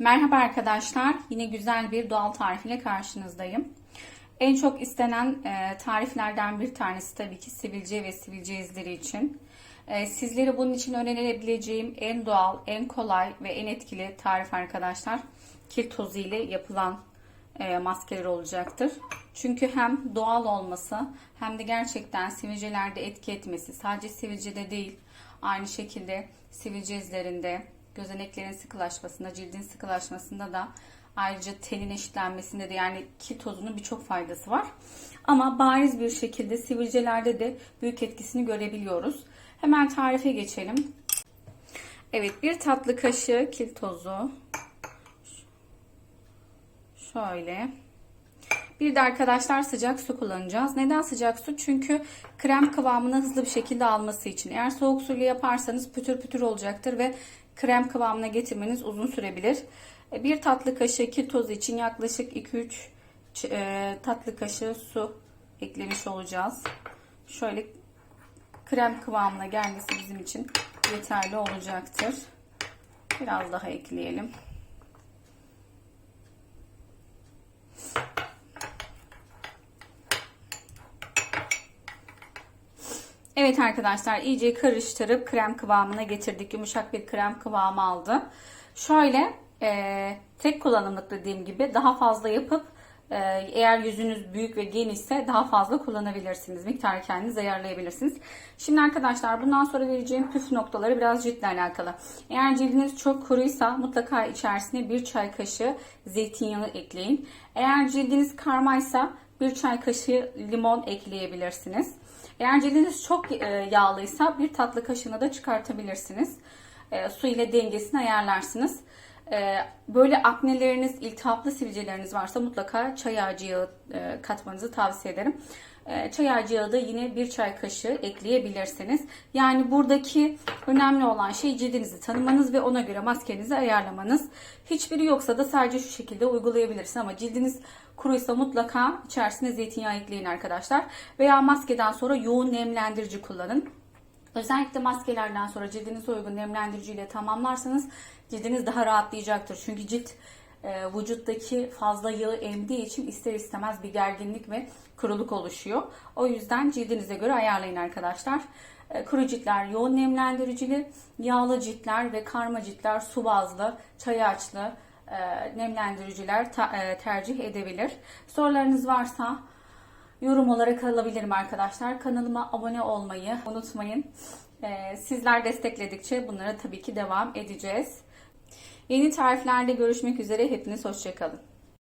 Merhaba arkadaşlar. Yine güzel bir doğal tarif ile karşınızdayım. En çok istenen e, tariflerden bir tanesi tabii ki sivilce ve sivilce izleri için. E, sizlere bunun için önerebileceğim en doğal, en kolay ve en etkili tarif arkadaşlar kil tozu ile yapılan e, maskeler olacaktır. Çünkü hem doğal olması hem de gerçekten sivilcelerde etki etmesi sadece sivilcede değil aynı şekilde sivilce izlerinde gözeneklerin sıkılaşmasında, cildin sıkılaşmasında da ayrıca tenin eşitlenmesinde de yani kil tozunun birçok faydası var. Ama bariz bir şekilde sivilcelerde de büyük etkisini görebiliyoruz. Hemen tarife geçelim. Evet bir tatlı kaşığı kil tozu. Şöyle. Bir de arkadaşlar sıcak su kullanacağız. Neden sıcak su? Çünkü krem kıvamını hızlı bir şekilde alması için. Eğer soğuk suyla yaparsanız pütür pütür olacaktır ve krem kıvamına getirmeniz uzun sürebilir. E, bir tatlı kaşığı kil tozu için yaklaşık 2-3 e, tatlı kaşığı su eklemiş olacağız. Şöyle krem kıvamına gelmesi bizim için yeterli olacaktır. Biraz daha ekleyelim. Evet arkadaşlar iyice karıştırıp krem kıvamına getirdik. Yumuşak bir krem kıvamı aldı. Şöyle e, tek kullanımlık dediğim gibi daha fazla yapıp e, eğer yüzünüz büyük ve genişse daha fazla kullanabilirsiniz. Miktarı kendiniz ayarlayabilirsiniz. Şimdi arkadaşlar bundan sonra vereceğim püf noktaları biraz ciltle alakalı. Eğer cildiniz çok kuruysa mutlaka içerisine bir çay kaşığı zeytinyağı ekleyin. Eğer cildiniz karmaysa bir çay kaşığı limon ekleyebilirsiniz. Eğer cildiniz çok e, yağlıysa bir tatlı kaşığını da çıkartabilirsiniz. E, su ile dengesini ayarlarsınız. E, böyle akneleriniz, iltihaplı sivilceleriniz varsa mutlaka çay ağacı yağı katmanızı tavsiye ederim. Çay ağacı yağı da yine bir çay kaşığı ekleyebilirsiniz. Yani buradaki önemli olan şey cildinizi tanımanız ve ona göre maskenizi ayarlamanız. Hiçbiri yoksa da sadece şu şekilde uygulayabilirsiniz ama cildiniz kuruysa mutlaka içerisine zeytinyağı ekleyin arkadaşlar. Veya maskeden sonra yoğun nemlendirici kullanın. Özellikle maskelerden sonra cildinize uygun nemlendirici ile tamamlarsanız cildiniz daha rahatlayacaktır. Çünkü cilt e, vücuttaki fazla yağı emdiği için ister istemez bir gerginlik ve kuruluk oluşuyor. O yüzden cildinize göre ayarlayın arkadaşlar. E, kuru ciltler yoğun nemlendiricili, yağlı ciltler ve karma ciltler su bazlı, çay ağaçlı, e, nemlendiriciler tercih edebilir. Sorularınız varsa yorum olarak alabilirim arkadaşlar. Kanalıma abone olmayı unutmayın. Sizler destekledikçe bunlara tabii ki devam edeceğiz. Yeni tariflerde görüşmek üzere. Hepiniz hoşçakalın.